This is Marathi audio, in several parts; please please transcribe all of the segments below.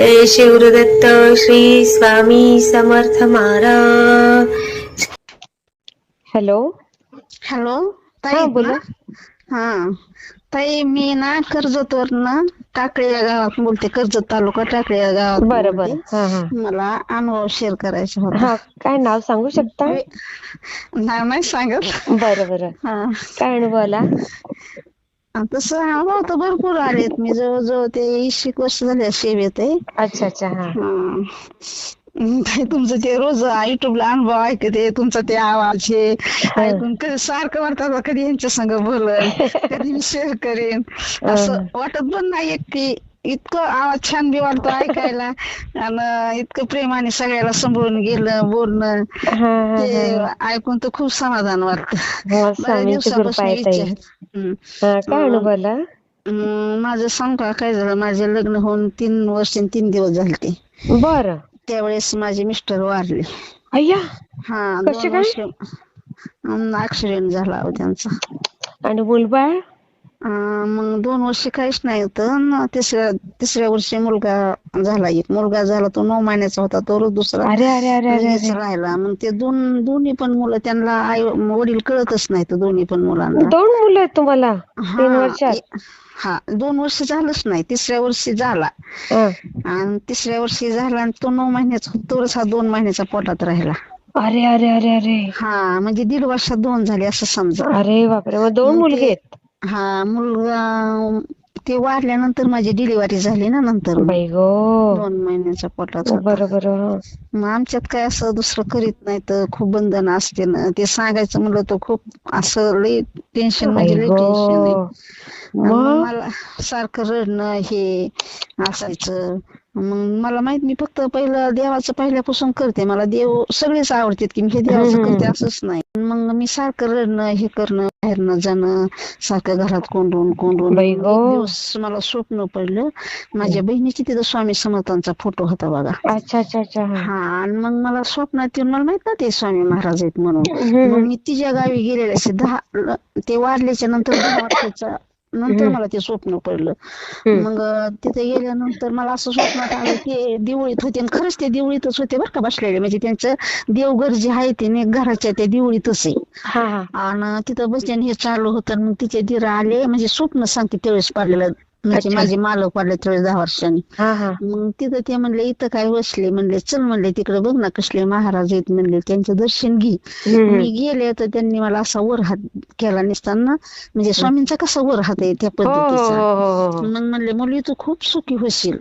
जय शिवदत्त श्री स्वामी समर्थ महाराज. हॅलो. हॅलो ताई बोला. हा. ताई मी ना कर्जतवरनं टाकळी या गावात बोलते कर्जत तालुका टाकळी या गावात बरं बरं. बोलते. हा हा. मला अनुभव शेअर करायचा होता. हा काय नाव सांगू शकता? नाव नाही सांगत. बरं बरं. हा. काय अनुभव आला? तसं अनुभव तर भरपूर आलेत मी. जवळजवळ ते एक वर्ष झाले सेवेत आहे. अच्छा अच्छा हा. हा. तुमचं ते रोज युट्यूबला अनुभव ऐकते तुमचा ते आवाज हे. ऐकून कधी सारखं वाटतं कधी यांच्या संग बोलन कधी मी शेअर करेन. असं वाटत पण नाही की इतकं आवाज छान बी वाटतो ऐकायला. आणि इतकं प्रेमाने सगळ्याला सांभाळून गेलं बोलणं ते ऐकून तर खूप समाधान वाटतं. हा दिवसापासून इच्छा काय अनुभव आला? हम्म, माझं सांग का? काय झालं माझे लग्न होऊन तीन वर्ष तीन दिवस झाले बरं. त्यावेळेस माझे मिस्टर वारले. अय्या! हा ऍक्सिडेंट झाला त्यांचा. आणि मुलबाळ? अं, मग दोन वर्ष काहीच नाही होतं. तिसऱ्या तिसऱ्या वर्षी मुलगा झाला एक. मुलगा झाला तो नऊ महिन्याचा होता. तो दुसरा अरे अरे अरे राहिला. मग ते दोन दोन्ही पण मुलं त्यांना आई वडील कळतच नाही तर दोन्ही पण मुलांना. दोन मुलं आहेत तुम्हाला? हा, हा दोन वर्ष झालंच नाही. तिसऱ्या वर्षी झाला. आणि तिसऱ्या वर्षी झाला आणि तो नऊ महिन्याचा तोच हा दोन महिन्याचा पोटात राहिला. अरे अरे अरे अरे. हा म्हणजे दीड वर्षात दोन झाले असं समजा. अरे बापरे दोन मुलगे आहेत. हा मुलगा ते वारल्यानंतर माझी डिलिव्हरी झाली ना नंतर. बाई गो. दोन महिन्याच्या पोटात होता. बरं बरं मग आमच्यात काय असं दुसरं करीत नाही तर खूप बंधन असते ना. ते सांगायचं म्हणलं तर खूप असं लई टेन्शन म्हणजे लई टेन्शन आहे. गो. आणि मग मग? मला सारखं रडणं हे असायचं. मग मला माहीत मी फक्त पहिलं देवाचं पहिल्यापासून करते मला देव सगळेच आवडतात की मी हे देवाचं. करते असंच नाही मग मी सारखं रडणं हे करणं बाहेरनं जाणं सारखं घरात कोंडून कोंडून एक. दिवस मला स्वप्न पडलं माझ्या बहिणीची तिथं स्वामी समर्थांचा फोटो होता बघा अच्छा अच्छा अच्छा हा. आणि मग मला स्वप्नात येऊन मला माहीत ना ते स्वामी महाराज आहेत म्हणून. मग मी तिच्या गावी गेलेले असे दहा ते वारल्याच्या नंतर दहा वर्षाच्या नंतर मला ते स्वप्न पडलं. मग तिथे गेल्यानंतर मला असं स्वप्नात आलं की दिवळीत होते. आणि खरंच ते दिवळीतच होते बरं का बसलेले. म्हणजे त्यांचं देवघर जे आहे ते घराच्या त्या दिवळीतच आहे. आणि तिथं बसल्याने हे चालू होतं मग तिचे धीर आले. म्हणजे स्वप्न सांगते त्यावेळेस पडलेलं. म्हणजे. माझे मालक पडले त्यावेळेस दहा वर्षांनी. मग तिथं ते म्हणले इथं काय बसले? म्हणले चल म्हणले तिकडे बघ ना कसले महाराज आहेत. म्हणले त्यांचं दर्शन घे. मी गेले तर त्यांनी मला असा वर हात केला नसताना म्हणजे स्वामींचा कसा वर हात आहे त्या हो हो पद्धतीचा. हो हो. मग म्हणले मुली तू खूप सुखी होशील.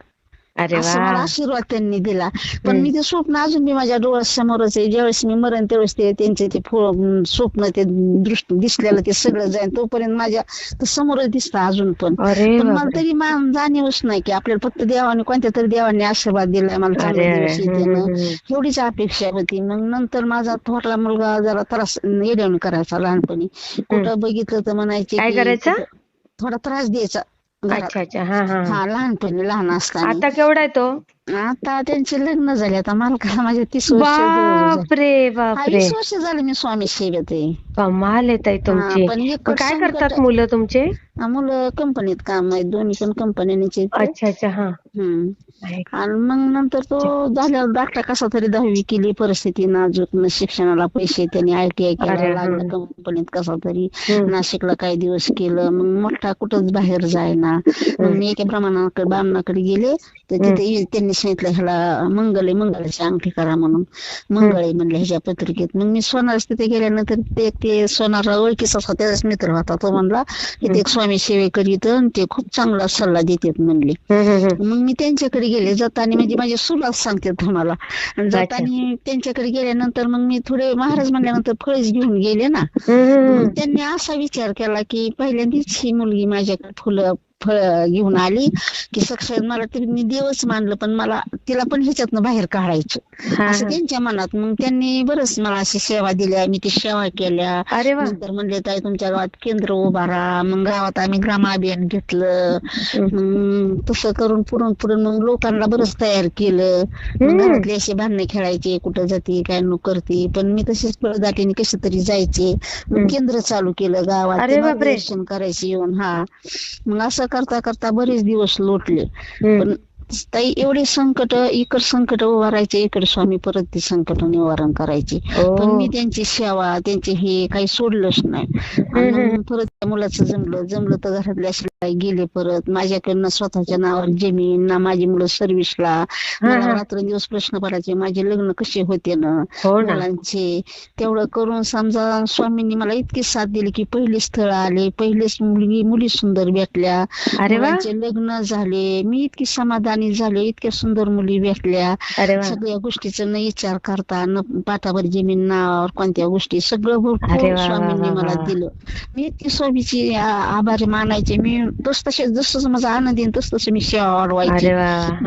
अरे असं मला वा आशीर्वाद त्यांनी दिला. पण हम्म. मी ते स्वप्न अजून मी माझ्या डोळ्यासमोरच आहे. ज्यावेळेस मी मरण त्यावेळेस ते त्यांचे ते फु- अं, स्वप्न ते दृष्ट दिसलेलं ते सगळं जाईल तोपर्यंत माझ्या ते समोरच दिसतं अजून पण. अरे पण मला बापरे. तरी मा- जाणीवच नाही की आपल्याला फक्त देवाने कोणत्या तरी देवाने आशीर्वाद दिलाय मला अरे चांगले अरे दिवस हम्म, येते ना. हम्म, हम्म. एवढीच अपेक्षा होती. मग नंतर माझा थोरला मुलगा जरा त्रास येड्यावणी करायचा लहानपणी. कुठं बघितलं तर म्हणायचे काय की करायचा? कुठं- थोडा त्रास द्यायचा. घरात. अच्छा अच्छा हा हा हा. हा लहानपणी लहान असताना आता केवढा आहे तो आता त्यांचे लग्न झाले आता मालकाला माझे तीस वर्ष. बापरे हा, बापरे वीस वर्ष झाले मी स्वामी सेवेत आहे. कमाल येत आहे तुमची. पण मग काय करतात मुलं तुमचे? हा, मुलं कंपनीत काम आहेत दोन्ही पण कंपन्यांचे अच्छा अच्छा हा. आणि मग नंतर तो झाल्यावर धाकटा कसा तरी दहावी केली परिस्थिती नाजूक न शिक्षणाला पैसे त्यांनी आय टी आय अरे, केला लागला हम्म. कंपनीत कसा तरी हम्म. नाशिकला काही दिवस केलं मग मोठा कुठंच बाहेर जायना. मग मी एका ब्राह्मणाकडे ब्राह्मणाकडे गेले तर तिथे त्यांनी सांगितलं ह्याला मंगल आहे मंगळाची अंगठी करा म्हणून. मंगळ आहे म्हणलं ह्याच्या पत्रिकेत. मग मी सोनार तिथे गेल्यानंतर ते ते सोनारला ओळखीचा होता त्याचाच मित्र होता तो म्हणला की ते स्वामी सेवेकरीत आणि ते खूप चांगला सल्ला देतात म्हणले. मग मी त्यांच्याकडे गेले जाताना म्हणजे माझे सुलास सांगते तुम्हाला. जाताना त्यांच्याकडे गेल्यानंतर मग मी थोडे महाराज म्हणल्यानंतर फळच घेऊन गेले ना. त्यांनी असा विचार केला की पहिल्यांदाच ही मुलगी माझ्याकडे फुलं फळ घेऊन आली की साक्षात मला तिने देवच मानलं पण मला तिला पण ह्याच्यातनं बाहेर काढायचं. असं. त्यांच्या मनात मग त्यांनी बरंच मला अशी सेवा दिल्या मी ती सेवा केल्या. नंतर म्हणले ताई तुमच्या गावात केंद्र उभारा मग गावात आम्ही ग्राम अभियान घेतलं. तसं करून पुरून पुरून मग लोकांना बरंच तयार केलं. मग. घरातले असे भांडणे खेळायचे कुठं जाते काय नु करते. पण मी तशीच पळदाटीने कशी तरी जायचे. केंद्र चालू केलं गावात. मार्गदर्शन करायचे येऊन हा. मग असं करता करता बरेच दिवस लोटले. पण ताई एवढे संकट इकड संकट उभारायचे इकडे स्वामी परत ते संकट निवारण करायचे. पण मी त्यांची सेवा त्यांचे हे काही सोडलंच नाही परत त्या मुलाचं जमलं जमलं तर घरातले असे काही गेले परत माझ्याकडनं स्वतःच्या नावावर जमीन ना माझी मुलं सर्व्हिसला मला. रात्रंदिवस प्रश्न पडायचे माझे लग्न कसे होते ना हो ना. मुलांचे. तेवढं करून समजा स्वामींनी मला इतकी साथ दिली की पहिले स्थळ आले पहिलेच मुलगी मुली सुंदर भेटल्या. मुलांचे लग्न झाले मी इतकी समाधानी झाले इतक्या सुंदर मुली भेटल्या. सगळ्या गोष्टीचा न विचार करता न पाठावर जमीन नावावर कोणत्या गोष्टी सगळं स्वामींनी मला. दिलं. मी इतकी स्वामीची आभारी मानायचे मी तस तसे जसं माझा आनंद येईल तस तसं मी सेवा वाढवायची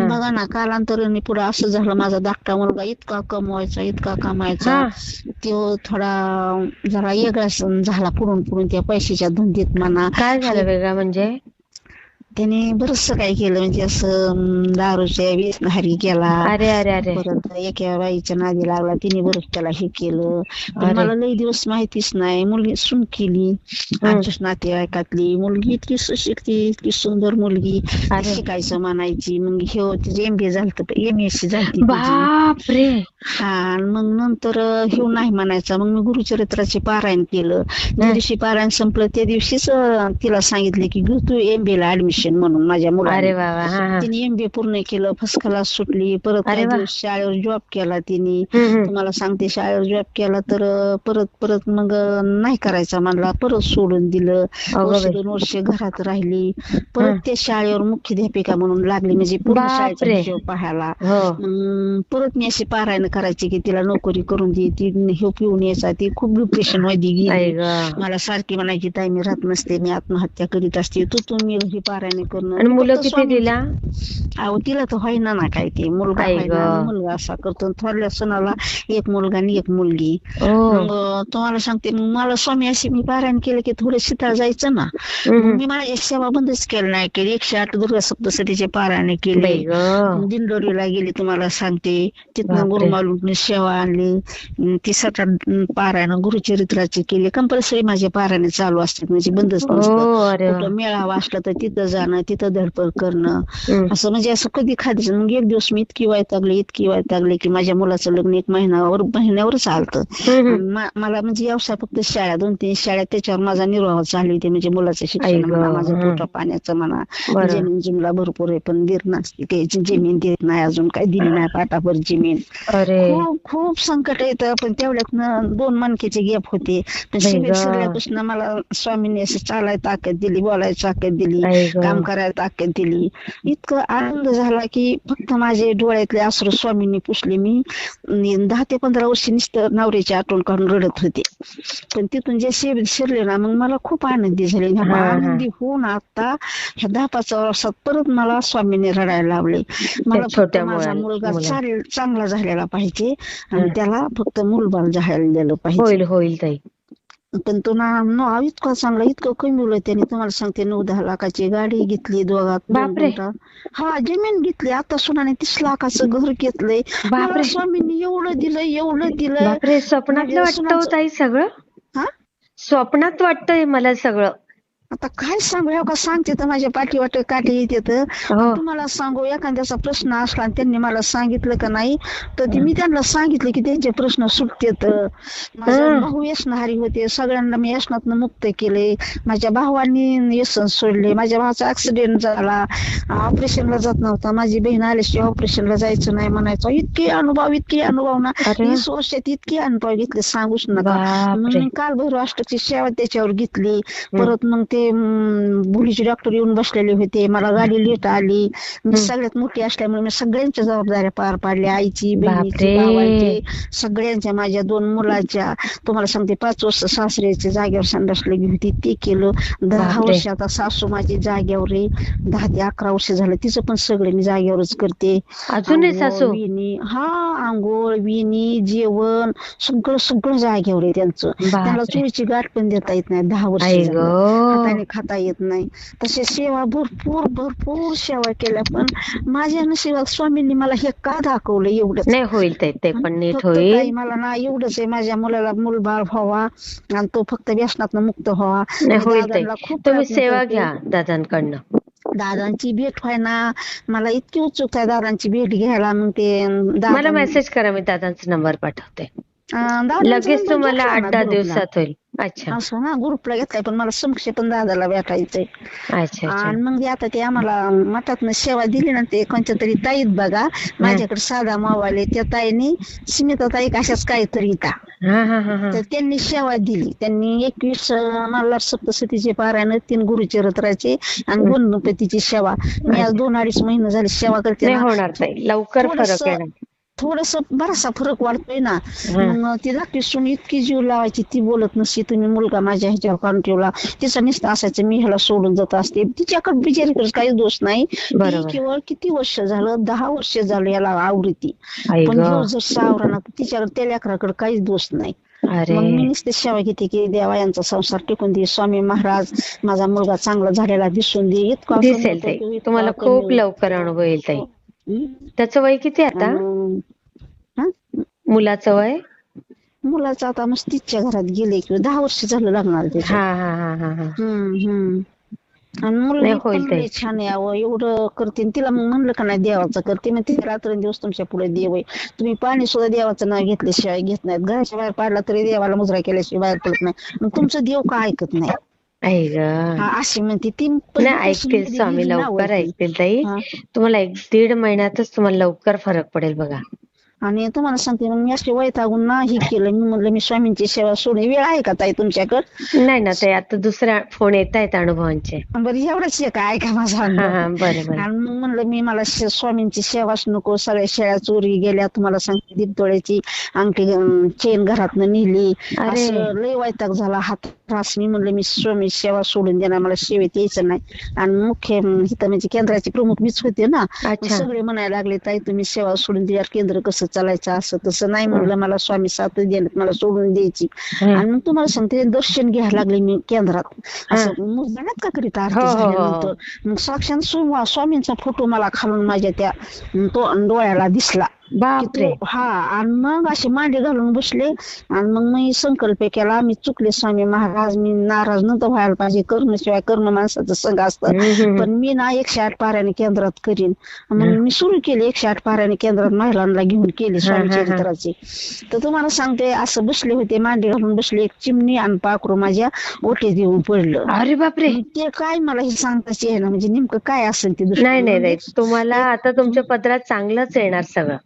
बघा ना कालांतराने पुढे असं झालं माझा धाकटा मुलगा इतका कमवायचा इतका कमायचा तो थोडा जरा वेगळा झाला पुढून पुढून त्या पैशाच्या धुंदीत म्हणा काय झालं वेगळा म्हणजे त्याने बरंच काय केलं. म्हणजे असं दारूच्या व्यसनहारी केला. अरे अरे अरे. परत एका बाईच्या नादी लागला. तिने बरंच त्याला हे केलं. पण. मला लई दिवस माहितीच नाही. मुलगी सून केली. आमच्याच नातेवाईकातली. मुलगी इतकी सुशिकती इतकी सुंदर मुलगी. शिकायचं म्हणायची मग हे तिचे एम बी झालं एम एस सी झाली बाप रे हा मग नंतर हे नाही म्हणायचा. मग मी गुरुचरित्राचे पारायण केलं. ज्या दिवशी पारायण संपलं. त्या दिवशीच तिला सांगितले की तू एम बी ला ऍडमिशन म्हणून माझ्या अरे मुलाने. हा हा. तिने एम बी पूर्ण केलं फर्स्ट क्लास सुटली परत अरे काही वा. दिवस शाळेवर जॉब केला तिने. हम्म, हम्म. तुम्हाला सांगते शाळेवर जॉब केला तर अं, परत परत मग अं, नाही करायचा म्हणला. परत सोडून दिलं. अगं वर्ष बाई. दोन वर्ष घरात राहिली. परत त्या शाळेवर मुख्याध्यापिका म्हणून लागली म्हणजे पूर्ण बापरे. शाळेचा हिशोब पाहायला. हो. मग परत मी अशी पारायण करायची की तिला नोकरी करून दे ती हे पिऊन यायचा. ती खूप डिप्रेशनमध्ये आई गेली ग. मला सारखी म्हणायची ताई मी राहत नसते मी आत्महत्या करीत असते. तू तुम्ही ही पारायण आणि मुलं किती दिला? अहो तिला तर व्हायना ना काय ते. मुलगा मुलगा असा करतो. आणि थोरल्या सणाला एक मुलगा आणि एक मुलगी. मग तुम्हाला सांगते मग मला स्वामी अशी मी पारायण केलं की थोडं शीतळ जायचं ना. मी माझी सेवा बंदच केली नाही केली. एकशे आठ दुर्गा सप्तशतीचे पारायण केले. दिंडोरीला गेली तुम्हाला सांगते. तिथनं. गुरुमालून सेवा आणली. ती सात आठ पारायण गुरुचरित्राची केली. कंपल्सरी माझे पारायण चालू असतात. म्हणजे बंदच नसतं कुठं मेळावा असला तर तिथं जाणं तिथं धडपड करणं. असं म्हणजे असं कधी खायचं मग एक दिवस मी इतकी वैतागली इतकी वैतागली की माझ्या मुलाचं लग्न एक महिन्यावर महिन्यावर चालतं हम्म, हम्म. आणि मा- मला म्हणजे व्यवसाय फक्त शाळा दोन तीन शाळा त्याच्यावर माझा निर्वाह चालू होते म्हणजे मुलाचं शिक्षण म्हणा माझं. पोटा पाण्याचं म्हणा. जमीन जुमला भरपूर आहे पण दीर नसते ते जमीन देत नाही अजून काही दिली नाही पाटाभर जमीन खूप खूप संकट येतं पण तेवढ्यात दोन मनकेचे गॅप होते पण शिबिर. शिरल्यापासून मला स्वामींनी असं चालाय ताकद दिली बोलायची ताकद दिली. काम करायला ताकद दिली इतकं आनंद झाला की फक्त माझे डोळ्यातले अश्रू स्वामींनी पुसले. मी दहा ते पंधरा वर्ष नुसतं नवऱ्याची आठवण काढून रडत होते. पण तिथून जे शिरले ना मग मला खूप आनंदी झाले. आनंदी होऊन आता ह्या दहा पाच वर्षात परत मला स्वामींनी रडायला लावले. मला फक्त माझा मुला- मुलगा चांगला झालेला पाहिजे आणि. त्याला फक्त मूलबाळ झायला दिलं पाहिजे. होईल होईल ताई. पण तो ना इतका चांगला इतकं कमी त्याने तुम्हाला सांगते नऊ दहा लाखाची गाडी घेतली. गुंठा. हा जमीन घेतली आता सुनाने तीस लाखाचं घर घेतलंय बापरे. स्वामींनी एवढं दिलं एवढं दिलं बापरे स्वप्नातलं म्हणजे वाटतं हो ताई सगळं हा स्वप्नात वाटतंय मला सगळं आता काय सांगू? का सांगते तर माझ्या पाठी वाट काठी येते तर हो तुम्हाला सांगू एखाद्याचा प्रश्न असला आणि त्यांनी मला सांगितलं का नाही तर ते मी त्यांना सांगितलं की त्यांचे प्रश्न सुटतेत. माझा. भाऊ व्यसनहारी होते. सगळ्यांना मी व्यसनातनं मुक्त केले. माझ्या भावांनी व्यसन सोडले. माझ्या भावाचा ऍक्सिडेंट झाला. ऑपरेशनला जात नव्हता. माझी बहीण आल्याशिवाय ऑपरेशनला जायचं नाही म्हणायचं. इतके अनुभव इतके अनुभव ना. वीस वर्षात इतके अनुभव घेतले. सांगूच नका. काल भैरव अष्टकची सेवा त्याच्यावर घेतली. परत मग ते अं, मुलीचे डॉक्टर येऊन बसलेले होते. मला गाडी लेट आली. मी सगळ्यात मोठी असल्यामुळे मी सगळ्यांच्या जबाबदाऱ्या पार पाडल्या. आईची बहिणीची. भावाची सगळ्यांच्या माझ्या दोन मुलाच्या. तुम्हाला सांगते पाच वर्ष सासऱ्याच्या जागेवर संडास लगी होती ते केलं. दहा. वर्ष आता सासू माझी जागेवर आहे. दहा ते अकरा वर्ष झालं. तिचं पण सगळं मी जागेवरच करते. अजून विणी. हा आंघोळ विणी जेवण. सगळं सगळं जागेवर आहे त्यांचं. त्यांना बापरे चुळीची गाठ पण देता येत नाही. दहा वर्ष हाताने खाता येत नाही. तसे सेवा भरपूर भरपूर सेवा केल्या पण माझ्या नशिबात स्वामींनी मला हे का दाखवलं एवढंच? नाही होईल ते पण नीट होईल. मला ना एवढंच आहे माझ्या मुलाला मुलबाळ व्हावा आणि तो फक्त व्यसनात मुक्त व्हावा. होईल तुम्ही सेवा. घ्या दादांकडनं. दादांची भेट व्हाय ना मला इतकी उत्सुकता आहे दादांची भेट घ्यायला मग ते मला मेसेज करा मी दादांचा नंबर पाठवते. लगेच तुम्हाला आठ दहा. दिवसात होईल. अच्छा. असं ना ग्रुपला घेतलाय पण मला समक्ष पण दादाला भेटायचंय. अच्छा अच्छा. आणि मग ते आता ते आम्हाला मठात सेवा दिली ना ते कोणत्या तरी ताईत बघा. माझ्याकडे साधा मोबाईल आहे त्या ताईने स्मिता ताई कशाच काहीतरी हा हा हा हा. तर त्यांनी सेवा दिली. त्यांनी एकवीस मल्हार सप्तसतीचे पारायण तीन गुरुचरित्राचे आणि गणपतीची सेवा. मी आज दोन अडीच महिने झाले सेवा करते नाही ना होणार ताई. लवकर फरक थोडंसं- येणार थोडस बराचसा फरक वाढतोय ना. मग ती धाकटी सून इतकी जीव लावायची ती बोलत नसती तुम्ही मुलगा माझ्या ह्याच्यावर काढून ठेवला. तिचा नुसतं असायचं मी ह्याला सोडून जात असते. तिच्याकडे बिचारीकडे काही दोष नाही. केवळ किती वर्ष झालं? दहा वर्ष झालं याला आवडती पण जर सावरा ना तिच्याकडे त्या लेकराकडे काहीच दोष नाही. अरे. मग मी नुसते सेवा घेते की देवा यांचा संसार टिकून दे. स्वामी महाराज माझा मुलगा चांगला झालेला दिसून दे. इतका तुम्हाला खूप. लवकर अनुभव येईल. त्याचं वय किती आता? हा? मुलाचं वय? मुलाचं आता मग तिच्या घरात गेले की दहा वर्ष झालं लागणार हा हा हा हा हा. हम्म हम्म. आणि नाही, मुलगी होईल पण ते. लई छान आहे अहो. एवढं करते आणि तिला मग म्हणलं का नाही देवाचं करते मग ती रात्रंदिवस तुमच्यापुढे देव आहे तुम्ही पाणी सुद्धा देवाचं नाव घेतल्याशिवाय घेत नाहीत. घराच्या बाहेर पाडला तरी देवाला मुजरा केल्याशिवाय बाहेर पडत नाही. मग तुमचं देव का ऐकत नाही? आई ग हा अशी म्हणते ती नाही ऐकतील स्वामी लवकर. ऐकतील ताई हा. तुम्हाला एक दीड महिन्यातच तुम्हाला लवकर फरक पडेल बघा आणि तुम्हाला सांगते मग मी अशी वैतागून नाही केलं. मी म्हणलं मी स्वामींची सेवा सोडून वेळ आहे का ताई तुमच्याकडे? नाही ना ताई आता दुसऱ्या फोन येत आहेत अनुभवांचे. बरं एवढंच आहे का ऐका माझा बरं आणि मग म्हणलं मी मला स्वामींची सेवाच नको. सगळ्या शेळ्या चोरी गेल्या तुम्हाला सांगते दीपतोळ्याची अंगठी चेन घरातनं नेली. असं लय वैताग झाला. हात त्रास. मी म्हणलं मी स्वामी सेवा सोडून देणार मला सेवेत यायचं नाही. आणि मुख्य इथं म्हणजे केंद्राचे प्रमुख मीच होते ना. सगळे म्हणायला लागले ताई तुम्ही सेवा सोडून द्या केंद्र कसं चालायचं असं तसं नाही म्हणलं मला स्वामी साथ देण्यात मला सोडून द्यायची. आणि मग तुम्हाला सांगते दर्शन घ्यायला लागले मी केंद्रात. असं मुद्दाण्यात का करीत आरती हो, हो, हो, हो. झाल्यानंतर मग साक्षात स्वा- स्वामींचा फोटो मला खालून माझ्या त्या तो डोळ्याला दिसला. बापरे. हा आणि मग असे मांडे घालून बसले. आणि मग मी संकल्प केला मी चुकले स्वामी महाराज मी नाराज नव्हतं व्हायला पाहिजे. कर्मशिवाय कर्म माणसाचं संघ असतं. पण मी ना एकशे आठ पाऱ्याने केंद्रात करीन. मग मी सुरू केले एकशे आठ पाऱ्याने केंद्रात महिलांना घेऊन केले स्वामी. चरित्राचे. तर तुम्हाला सांगते असं बसले होते मांडी घालून बसले. एक चिमणी आणि पाखरू माझ्या ओटीत येऊन पडलं. अरे बापरे. ते काय मला हे सांगताच येईना. म्हणजे नेमकं काय असेल ते नाही नाही तुम्हाला आता तुमच्या पदरात चांगलंच येणार सगळं.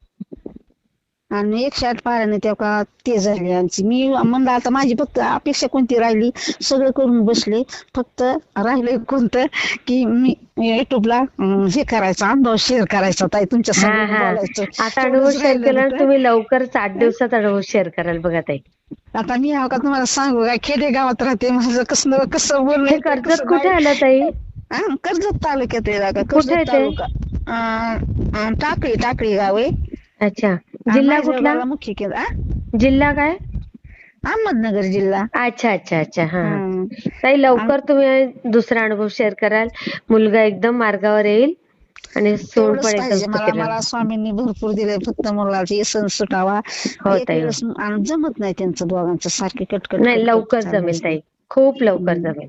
आणि एकशे आठ पाऱ्याने तेव्हा ते झाले आमची. मी म्हणलं आता माझी फक्त अपेक्षा कोणती राहिली? सगळं करून बसले. फक्त राहिले कोणतं की मी युट्यूबला हे करायचं अनुभव शेअर करायचा ताई तुमच्या बोलायचं. आता अनुभव शेअर केला. तुम्ही लवकरच आठ दिवसात अनुभव शेअर कराल बघा ताई. आता मी हा का तुम्हाला सांगू काय? खेडेगावात राहते माझं. कसं कसं बोलणं कर्जत कुठे. आलं ताई? कर्जत तालुक्यात आहे का कर्जत? तालुका टाकळी टाकळी गाव आहे. अच्छा. जिल्हा कुठला? मुख्य आ? जिल्हा काय? अहमदनगर जिल्हा. अच्छा अच्छा अच्छा. हा. ताई लवकर तुम्ही दुसरा अनुभव शेअर कराल. मुलगा एकदम मार्गावर येईल आणि पाहिजे. मला. स्वामींनी भरपूर दिले फक्त मुलाचं व्यसन सुटावा. हो जमत नाही त्यांचं दोघांचं. सारखे कटकट नाही लवकर जमेल. ताई. खूप लवकर जमेल.